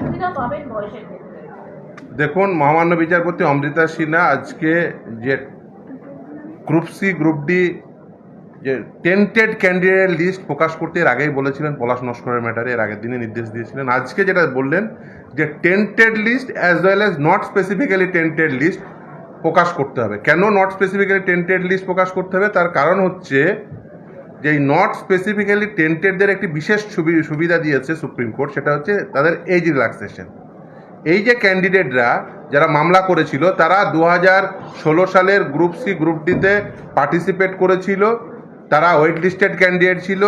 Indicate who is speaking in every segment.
Speaker 1: সুবিধা পাবেন বয়সের ক্ষেত্রে।
Speaker 2: দেখুন, মহামান্য বিচারপতি অমৃতা সিনহা আজকে যে গ্রুপ সি, গ্রুপ ডি, যে টেন্টেড ক্যান্ডিডেট লিস্ট প্রকাশ করতে এর আগেই বলেছিলেন পলাশ নস্করের ম্যাটারে, এর আগের দিনে নির্দেশ দিয়েছিলেন। আজকে যেটা বললেন, যে tainted list as well as not specifically tainted list প্রকাশ করতে হবে। কেন নট স্পেসিফিক্যালি টেন্টেড লিস্ট প্রকাশ করতে হবে? তার কারণ হচ্ছে যে নট স্পেসিফিক্যালি টেন্টেডদের একটি বিশেষ সুবি- সুবিধা দিয়েছে সুপ্রিম কোর্ট সেটা হচ্ছে তাদের এজ রিল্যাক্সেশন এই যে ক্যান্ডিডেটরা যারা মামলা করেছিল, তারা দু হাজার ষোলো সালের গ্রুপ সি গ্রুপ ডিতে পার্টিসিপেট করেছিল, তারা ওয়েট লিস্টেড ক্যান্ডিডেট ছিল,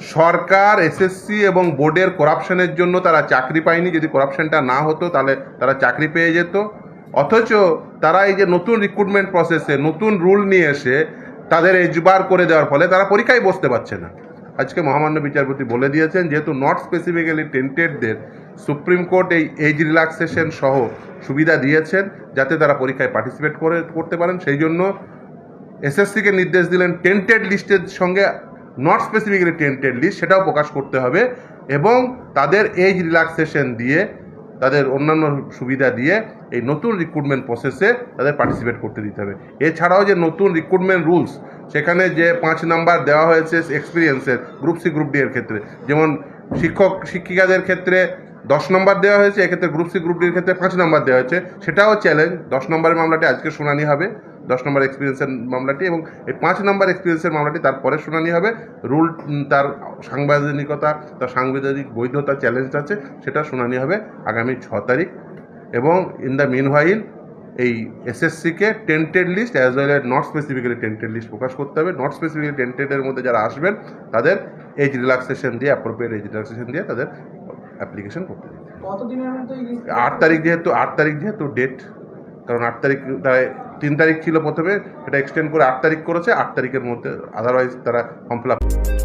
Speaker 2: সরকার এসএসসি এবং বোর্ডের করাপশনের জন্য তারা চাকরি পায়নি, যদি করাপশনটা না হতো তাহলে তারা চাকরি পেয়ে যেত। অথচ তারা এই যে নতুন রিক্রুটমেন্ট প্রসেসে নতুন রুল নিয়ে এসে তাদের এজবার করে দেওয়ার ফলে তারা পরীক্ষায় বসতে পারছে না। আজকে মহামান্য বিচারপতি বলে দিয়েছেন, যেহেতু নট স্পেসিফিক্যালি টেন্টেডদের সুপ্রিম কোর্ট এই এজ রিল্যাক্সেশন সহ সুবিধা দিয়েছেন, যাতে তারা পরীক্ষায় পার্টিসিপেট করে, করতে পারেন। সেই জন্য এসএসসিকে নির্দেশ দিলেন টেন্টেড লিস্টের সঙ্গে নট স্পেসিফিক্যালি টেন্টেড লিস্ট সেটাও প্রকাশ করতে হবে এবং তাদের এজ রিল্যাক্সেশন দিয়ে তাদের অন্যান্য সুবিধা দিয়ে এই নতুন রিক্রুটমেন্ট প্রসেসে তাদের পার্টিসিপেট করতে দিতে হবে। এছাড়াও যে নতুন রিক্রুটমেন্ট রুলস সেখানে যে পাঁচ নাম্বার দেওয়া হয়েছে এক্সপিরিয়েন্সের গ্রুপ সি গ্রুপ ডি এর ক্ষেত্রে। যেমন শিক্ষক, শিক্ষিকাদের ক্ষেত্রে দশ নম্বর দেওয়া হয়েছে, এক্ষেত্রে গ্রুপ সি গ্রুপ ডির ক্ষেত্রে পাঁচ নম্বর দেওয়া হয়েছে। সেটাও চ্যালেঞ্জ দশ নম্বরের মামলাটি আজকে শুনানি হবে। দশ নম্বর এক্সপিরিয়েন্সের মামলাটি এবং এই পাঁচ নম্বর এক্সপিরিয়েন্সের মামলাটি তারপরে শুনানি হবে। রুল তার সাংবিধানিকতা, তার সাংবিধানিক বৈধতা চ্যালেঞ্জ আছে, সেটা শুনানি হবে আগামী ছ তারিখ। এবং ইন দ্য মিন হোয়াইল এই এসএসসিকে tainted list as well as not specifically tainted list প্রকাশ করতে হবে। নট স্পেসিফিক্যালি টেন্টেডের মধ্যে যারা আসবেন, তাদের এজ রিল্যাক্সেশন দিয়ে অ্যাপ্রোপ্রিয়েট এজ রিল্যাক্সেশন দিয়ে তাদের অ্যাপ্লিকেশন করতে আট তারিখ যেহেতু আট তারিখ যেহেতু ডেট কারণ আট তারিখ তারা তিন তারিখ ছিল প্রথমে সেটা এক্সটেন্ড করে আট তারিখ করেছে আট তারিখের মধ্যে আদারওয়াইজ তারা ফর্ম ফিল আপ